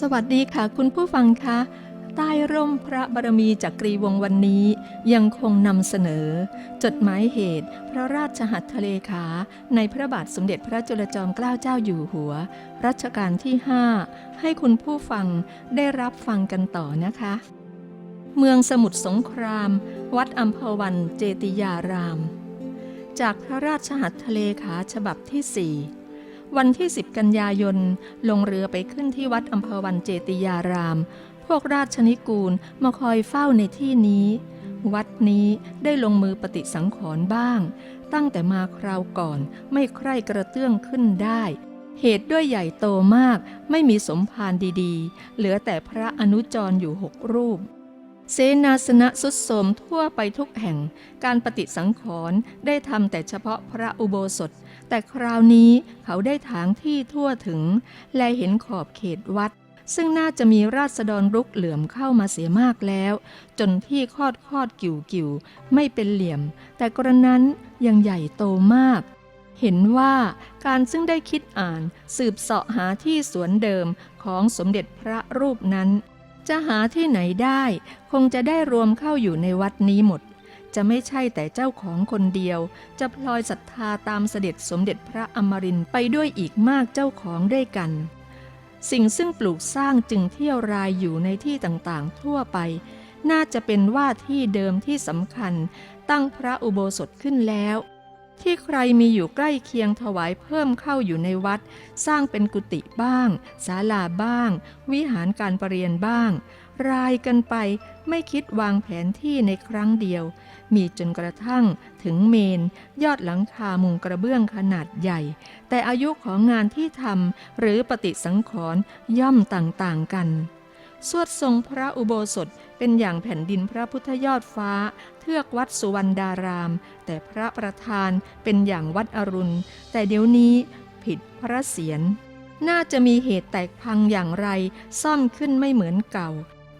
สวัสดีค่ะคุณผู้ฟังคะใต้ร่มพระบารมีจักรีวงวันนี้ยังคงนำเสนอ จดหมายเหตุ พระราชหัตถเลขา ในพระบาทสมเด็จพระจุลจอมเกล้าเจ้าอยู่หัว รัชกาลที่ 5 ให้คุณผู้ฟังได้รับฟังกันต่อนะคะ เมืองสมุทรสงคราม วัดอัมพวันเจติยาราม จากพระราชหัตถเลขาฉบับที่4 วันที่ 10 กันยายน ลงเรือไปขึ้นที่วัดอัมพวันเจติยาราม พวกราชนิกูลมาคอยเฝ้าในที่นี้ วัดนี้ได้ลงมือปฏิสังขรณ์บ้าง ตั้งแต่มาคราวก่อนไม่ใคร่กระเตื้องขึ้นได้ เหตุด้วยใหญ่โตมากไม่มีสมภารดีๆ เหลือแต่พระอนุจรอยู่หกรูปเสนาสนะสุดโสมทั่วไปทุกแห่ง การปฏิสังขรณ์ได้ทำแต่เฉพาะพระอุโบสถ แต่คราวนี้เขาได้ถางที่ทั่วถึง และเห็นขอบเขตวัด ซึ่งน่าจะมีราษฎรรุกเหลื่อมเข้ามาเสียมากแล้ว จนที่คอดคอดกิ่วกิ่วไม่เป็นเหลี่ยม แต่กระนั้นยังใหญ่โตมาก เห็นว่าการซึ่งได้คิดอ่านสืบเสาะหาที่สวนเดิมของสมเด็จพระรูปนั้นจะหาที่ไหนได้ คงจะได้รวมเข้าอยู่ในวัดนี้หมด จะไม่ใช่แต่เจ้าของคนเดียว จะพลอยศรัทธาตามเสด็จสมเด็จพระอมรินทร์ไปด้วยอีกมากเจ้าของด้วยกัน สิ่งซึ่งปลูกสร้างจึงเที่ยวรายอยู่ในที่ต่างๆ ทั่วไป น่าจะเป็นว่าที่เดิมที่สำคัญ ตั้งพระอุโบสถขึ้นแล้ว ที่ใครมีอยู่ใกล้เคียงถวายเพิ่มเข้าอยู่ในวัด สร้างเป็นกุฏิบ้างศาลาบ้าง วิหารการประเรียนบ้าง รายกันไปไม่คิดวางแผนที่ในครั้งเดียว มีจนกระทั่งถึงเมน ยอดหลังคามุงกระเบื้องขนาดใหญ่ แต่อายุของงานที่ทำหรือปฏิสังขรณ์ย่อมต่างๆกัน สวดทรงพระอุโบสถเป็นอย่างแผ่นดินพระพุทธยอดฟ้า เทือกวัดสุวรรณดาราม แต่พระประธานเป็นอย่างวัดอรุณ แต่เดี๋ยวนี้ผิดพระเศียรน่าจะมีเหตุแตกพังอย่างไรซ่อมขึ้นไม่เหมือนเก่า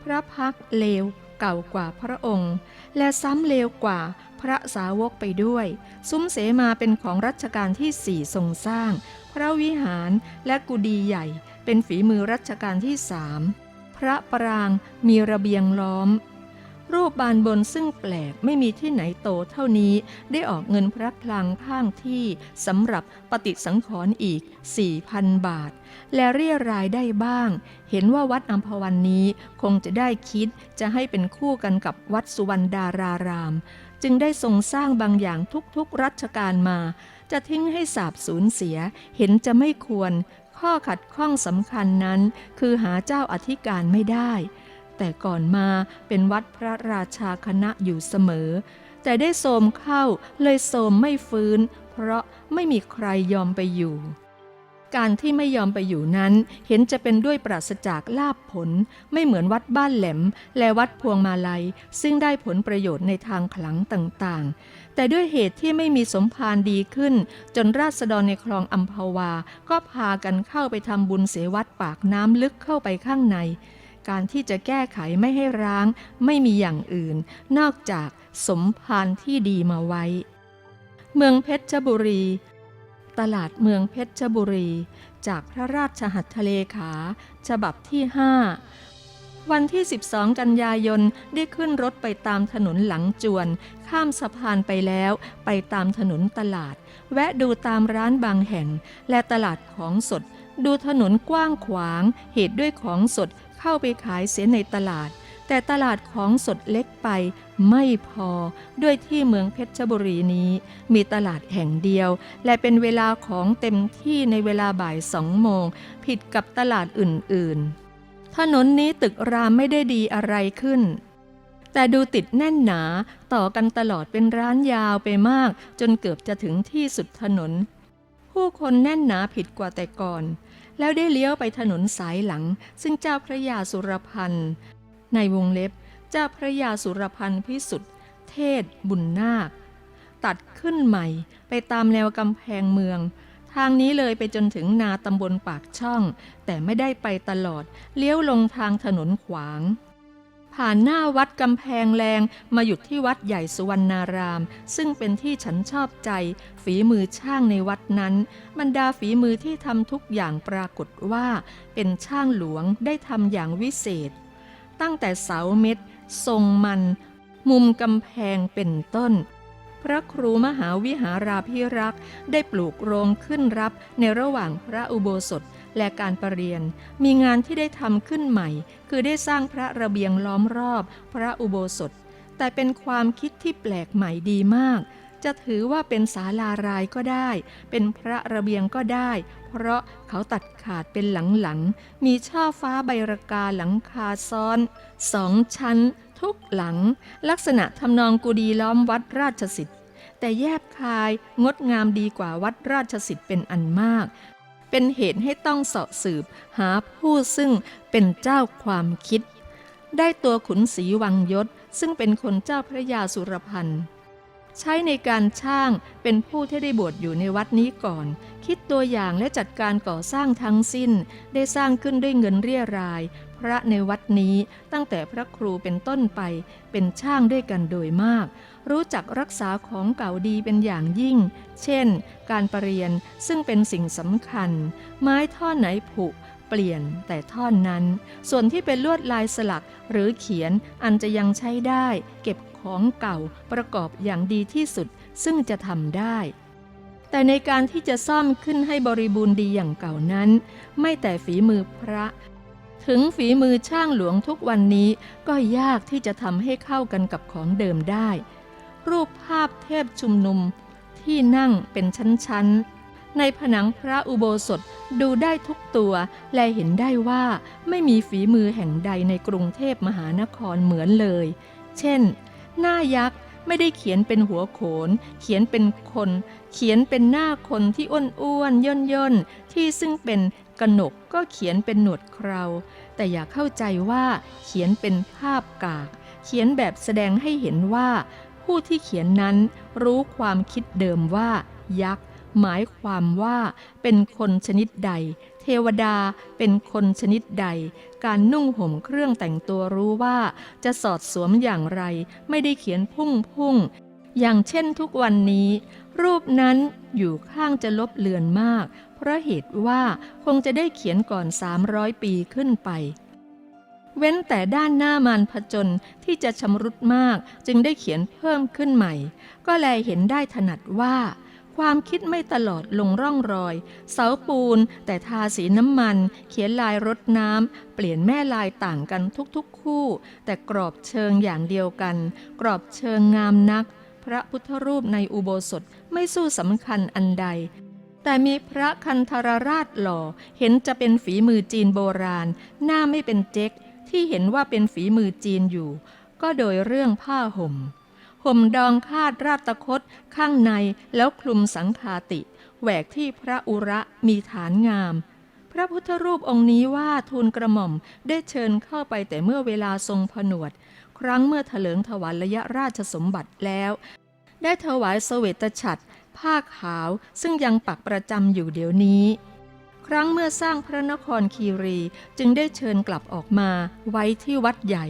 พระพักเลว เก่ากว่าพระองค์ และซ้ำเลวกว่าพระสาวกไปด้วย ซุ้มเสมาเป็นของรัชกาลที่สี่ทรงสร้าง พระวิหารและกุดีใหญ่เป็นฝีมือรัชกาลที่สามพระปรางมีระเบียงล้อม รูปบานบนซึ่งแปลกไม่มีที่ไหนโตเท่านี้ได้ออกเงินพระพลังข้างที่สำหรับปฏิสังขรณ์อีก 4,000 บาท และเรียรายได้บ้าง เห็นว่าวัดอัมพวันนี้คงจะได้คิดจะให้เป็นคู่กันกับวัดสุวรรณดาราราม จึงได้ทรงสร้างบางอย่างทุกๆรัชกาลมา จะทิ้งให้สาบสูญเสีย เห็นจะไม่ควร ข้อขัดข้องสำคัญนั้น คือหาเจ้าอธิการไม่ได้ แต่ก่อนมาเป็นวัดพระราชาคณะอยู่เสมอ แต่ได้โทมเข้าเลยโทมไม่ฟื้น เพราะไม่มีใครยอมไปอยู่ การที่ไม่ยอมไปอยู่นั้น เห็นจะเป็นด้วยปราศจากลาภผล ไม่เหมือนวัดบ้านแหลม และวัดพวงมาลัย ซึ่งได้ผลประโยชน์ในทางขลังต่างๆ แต่ด้วยเหตุที่ไม่มีสมภารดีขึ้น จนราษฎรในคลองอัมพวา ก็พากันเข้าไปทำบุญเสวัดปากน้ำลึกเข้าไปข้างใน การที่จะแก้ไขไม่ให้ร้างไม่มีอย่างอื่น นอกจากสมภารที่ดีมาไว้ เมืองเพชรบุรี ตลาดเมืองเพชรบุรี จากพระราชหัตถเลขา ฉบับที่5วันที่ 12 กันยายน ได้ขึ้นรถไปตามถนนหลังจวน ข้ามสะพานไปแล้ว ไปตามถนนตลาด แวะดูตามร้านบางแห่ง และตลาดของสด ดูถนนกว้างขวาง เหตุด้วยของสด เข้าไปขายเสียในตลาด แต่ตลาดของสดเล็กไปไม่พอด้วยที่เมืองเพชรบุรีนี้ มีตลาดแห่งเดียว และเป็นเวลาของเต็มที่ในเวลาบ่ายสองโมง ผิดกับตลาดอื่นๆ ถนนนี้ตึกรามไม่ได้ดีอะไรขึ้นแต่ดูติดแน่นหนาต่อกันตลอดเป็นร้านยาวไปมาก จนเกือบจะถึงที่สุดถนน ผู้คนแน่นหนาผิดกว่าแต่ก่อน แล้วได้เลี้ยวไปถนนสายหลัง ซึ่งเจ้าพระยาสุรพันธ์ในวงเล็บเจ้าพระยาสุรพันธ์พิสุทธิ์เทศบุญนาค ตัดขึ้นใหม่ไปตามแนวกำแพงเมือง ทางนี้เลยไปจนถึงนาตำบลปากช่อง แต่ไม่ได้ไปตลอดเลี้ยวลงทางถนนขวาง ผ่านหน้าวัดกำแพงแรงมาหยุดที่วัดใหญ่สุวรรณาราม ซึ่งเป็นที่ฉันชอบใจ ฝีมือช่างในวัดนั้น บรรดาฝีมือที่ทำทุกอย่างปรากฏว่า เป็นช่างหลวงได้ทำอย่างวิเศษ ตั้งแต่เสาเม็ด ทรงมัน มุมกำแพงเป็นต้น พระครูมหาวิหาราพิรักษ์ได้ปลูกโรงขึ้นรับในระหว่างพระอุโบสถ และการประเรียน มีงานที่ได้ทำขึ้นใหม่ คือได้สร้างพระระเบียงล้อมรอบ พระอุโบสถ แต่เป็นความคิดที่แปลกใหม่ดีมาก จะถือว่าเป็นศาลารายก็ได้ เป็นพระระเบียงก็ได้ เพราะเขาตัดขาดเป็นหลังๆ มีช่อฟ้าใบระกาหลังคาซ้อนสองชั้น ทุกหลัง ลักษณะทำนองกุดีล้อมวัดราชสิทธิ์แต่แยบคายงดงามดีกว่าวัดราชสิทธิ์เป็นอันมาก เป็นเหตุให้ต้องเสาะสืบ หาผู้ซึ่งเป็นเจ้าความคิด ได้ตัวขุนศรีวังยศ ซึ่งเป็นคนเจ้าพระยาสุรพันธ์ใช้ในการช่างเป็นผู้ที่ได้บวชอยู่ในวัดนี้ก่อน คิดตัวอย่างและจัดการก่อสร้างทั้งสิ้น ได้สร้างขึ้นด้วยเงินเรียราย พระในวัดนี้ตั้งแต่พระครูเป็นต้นไปเป็นช่างด้วยกันโดยมาก รู้จักรักษาของเก่าดีเป็นอย่างยิ่ง เช่น การประเรียนซึ่งเป็นสิ่งสำคัญ ไม้ท่อนไหนผุเปลี่ยนแต่ท่อนนั้น ส่วนที่เป็นลวดลายสลักหรือเขียนอันจะยังใช้ได้ เก็บของเก่าประกอบอย่างดีที่สุดซึ่งจะทำได้ แต่ในการที่จะซ่อมขึ้นให้บริบูรณ์ดีอย่างเก่านั้น ไม่แต่ฝีมือพระ ถึงฝีมือช่างหลวงทุกวันนี้ก็ยากที่จะทำให้เข้ากันกับของเดิมได้ รูปภาพเทพชุมนุม ที่นั่งเป็นชั้นๆ ในผนังพระอุโบสถดูได้ทุกตัวและเห็นได้ว่าไม่มีฝีมือแห่งใดในกรุงเทพมหานครเหมือนเลย เช่น หน้ายักษ์ไม่ได้เขียนเป็นหัวโขน เขียนเป็นคน เขียนเป็นหน้าคนที่อ้วนอ้วนย่นๆ ที่ซึ่งเป็นกหนกก็เขียนเป็นหนวดเครา แต่อย่าเข้าใจว่าเขียนเป็นภาพกาก เขียนแบบแสดงให้เห็นว่า ผู้ที่เขียนนั้นรู้ความคิดเดิมว่า ยักษ์หมายความว่าเป็นคนชนิดใด เทวดาเป็นคนชนิดใด การนุ่งห่มเครื่องแต่งตัวรู้ว่าจะสอดสวมอย่างไร ไม่ได้เขียนพุ่งพุ่งอย่างเช่นทุกวันนี้ รูปนั้นอยู่ข้างจะลบเลือนมาก เพราะเหตุว่าคงจะได้เขียนก่อน 300 ปีขึ้นไป เว้นแต่ด้านหน้ามารผจญที่จะชำรุดมากจึงได้เขียนเพิ่มขึ้นใหม่ ก็แลเห็นได้ถนัดว่า ความคิดไม่ตลอดลงร่องรอย เสาปูน แต่ทาสีน้ำมัน เขียนลายรดน้ำ เปลี่ยนแม่ลายต่างกันทุกๆคู่ แต่กรอบเชิงอย่างเดียวกัน กรอบเชิงงามนัก พระพุทธรูปในอุโบสถไม่สู้สำคัญอันใดแต่มีพระคันธรราชหล่อเห็นจะเป็นฝีมือจีนโบราณ หน้าไม่เป็นเจ๊ก ที่เห็นว่าเป็นฝีมือจีนอยู่ ก็โดยเรื่องผ้าห่ม ห่มดองคาดราตคดข้างในแล้วคลุมสังคาติ แหวกที่พระอุระมีฐานงาม พระพุทธรูปองค์นี้ว่าทูลกระหม่อมได้เชิญเข้าไปแต่เมื่อเวลาทรงผนวด ครั้งเมื่อถลิงถวายระยะราชสมบัติแล้ว ได้ถวายสเสวตฉัตรผ้าขาวซึ่งยังปักประจำอยู่เดี๋ยวนี้ ครั้งเมื่อสร้างพระนครคีรีจึงได้เชิญกลับออกมาไว้ที่วัดใหญ่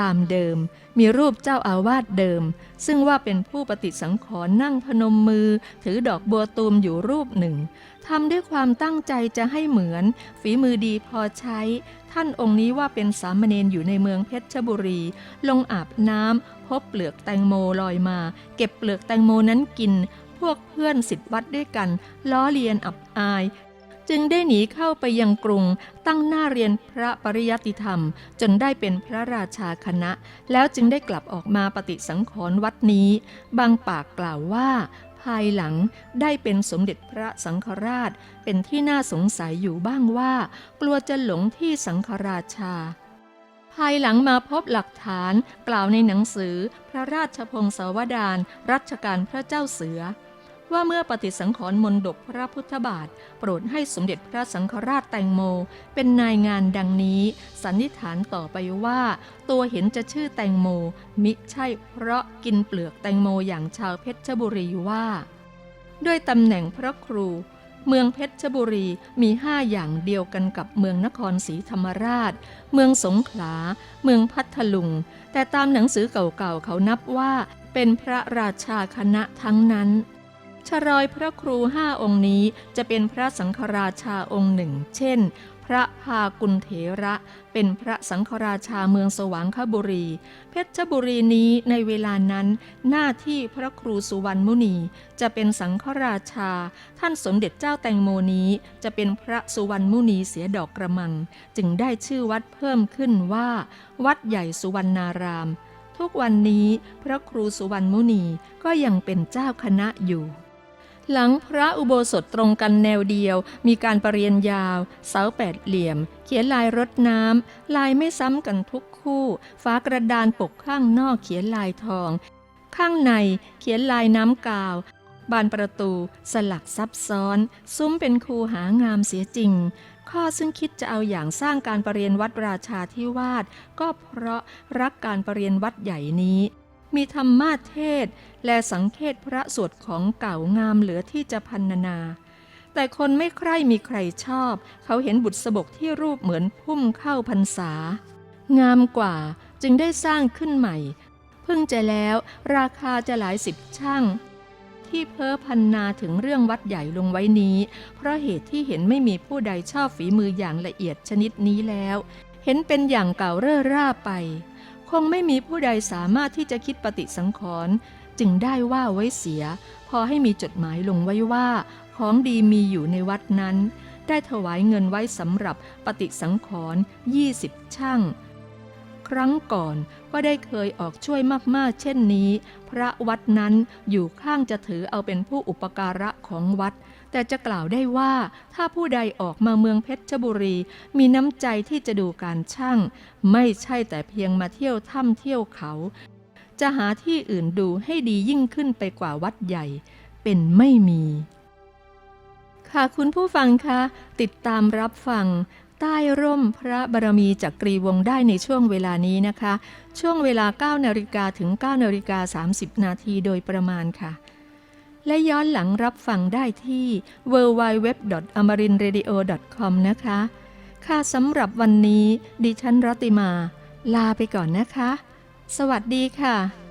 ตามเดิม มีรูปเจ้าอาวาสเดิม ซึ่งว่าเป็นผู้ปฏิสังขรณ์นั่งพนมมือ ถือดอกบัวตูมอยู่รูปหนึ่งทำด้วยความตั้งใจจะให้เหมือน ฝีมือดีพอใช้ ท่านองค์นี้ว่าเป็นสามเณรอยู่ในเมืองเพชรบุรี ลงอาบน้ำพบเปลือกแตงโมลอยมา เก็บเปลือกแตงโมนั้นกิน พวกเพื่อนสิทธิวัดด้วยกัน ล้อเลียนอับอาย จึงได้หนีเข้าไปยังกรุง ตั้งหน้าเรียนพระปริยัติธรรม จนได้เป็นพระราชาคณะ แล้วจึงได้กลับออกมาปฏิสังขรณ์วัดนี้ บางปากกล่าวว่า ภายหลังได้เป็นสมเด็จพระสังฆราช เป็นที่น่าสงสัยอยู่บ้างว่า กลัวจะหลงที่สังฆราชาภายหลังมาพบหลักฐานกล่าวในหนังสือพระราชพงศาวดารรัชกาลพระเจ้าเสือ ว่าเมื่อปฏิสังขรณ์มนดบพระพุทธบาท โปรดให้สมเด็จพระสังฆราชแตงโม เป็นนายงานดังนี้ สันนิษฐานต่อไปว่า ตัวเห็นจะชื่อแตงโม มิใช่เพราะกินเปลือกแตงโมอย่างชาวเพชรบุรีว่า ด้วยตำแหน่งพระครู เมืองเพชรบุรีมีห้าอย่างเดียวกันกับเมืองนครศรีธรรมราช เมืองสงขลา เมืองพัทลุง แต่ตามหนังสือเก่าๆเขานับว่า เป็นพระราชาคณะทั้งนั้น ชรอยพระครูห้าองค์นี้จะเป็นพระสังฆราชาองค์หนึ่ง เช่น พระพากุลเถระเป็นพระสังฆราชาเมืองสว่างคบุรี เพชรบุรีนี้ในเวลานั้น หน้าที่พระครูสุวรรณมุนี จะเป็นสังฆราชา ท่านสมเด็จเจ้าแตงโมนี้จะเป็นพระสุวรรณมุนีเสียดอกกระมัง จึงได้ชื่อวัดเพิ่มขึ้นว่า วัดใหญ่สุวรรณาราม ทุกวันนี้พระครูสุวรรณมุนีก็ยังเป็นเจ้าคณะอยู่ หลังพระอุโบสถตรงกันแนวเดียว มีการประเรียนยาว เสาแปดเหลี่ยม เขียนลายรดน้ำ ลายไม่ซ้ำกันทุกคู่ฝากระดานปกข้างนอกเขียนลายทอง ข้างในเขียนลายน้ำกาว บานประตูสลักซับซ้อน ซุ้มเป็นคูหางามเสียจริง ข้อซึ่งคิดจะเอาอย่างสร้างการประเรียนวัดราชาธิวาสก็เพราะรักการประเรียนวัดใหญ่นี้ มีธรรมาเทศและสังเกตพระสวดของเก่างามเหลือที่จะพันนา แต่คนไม่ใคร่มีใครชอบ เขาเห็นบุตรสบกที่รูปเหมือนพุ่มเข้าพรรษา งามกว่าจึงได้สร้างขึ้นใหม่ เพิ่งจะแล้วราคาจะหลายสิบช่างที่เพ้อพันนาถึงเรื่องวัดใหญ่ลงไว้นี้ เพราะเหตุที่เห็นไม่มีผู้ใดชอบฝีมืออย่างละเอียดชนิดนี้แล้ว เห็นเป็นอย่างเก่าเร่อร่าไป คงไม่มีผู้ใดสามารถที่จะคิดปฏิสังขรณ์จึงได้ว่าไว้เสีย พอให้มีจดหมายลงไว้ว่า ของดีมีอยู่ในวัดนั้น ได้ถวายเงินไว้สำหรับปฏิสังขรณ์20 ช่าง ครั้งก่อนก็ได้เคยออกช่วยมากๆ เช่นนี้ พระวัดนั้นอยู่ข้างจะถือเอาเป็นผู้อุปการะของวัด แต่จะกล่าวได้ว่าถ้าผู้ใดออกมาเมืองเพชรบุรี มีน้ำใจที่จะดูการช่าง ไม่ใช่แต่เพียงมาเที่ยวถ้ำเที่ยวเขา จะหาที่อื่นดูให้ดียิ่งขึ้นไปกว่าวัดใหญ่ เป็นไม่มีค่ะคุณผู้ฟังคะติดตามรับฟัง ใต้ร่มพระบารมีจากกรีวงได้ในช่วงเวลานี้นะคะ ช่วงเวลา 9นาฬิกาถึง9นาฬิกา30 นาทีโดยประมาณค่ะ และย้อนหลังรับฟังได้ที่ www.amarinradio.com นะคะ ค่ะสำหรับวันนี้ดิฉันรติมา ลาไปก่อนนะคะ สวัสดีค่ะ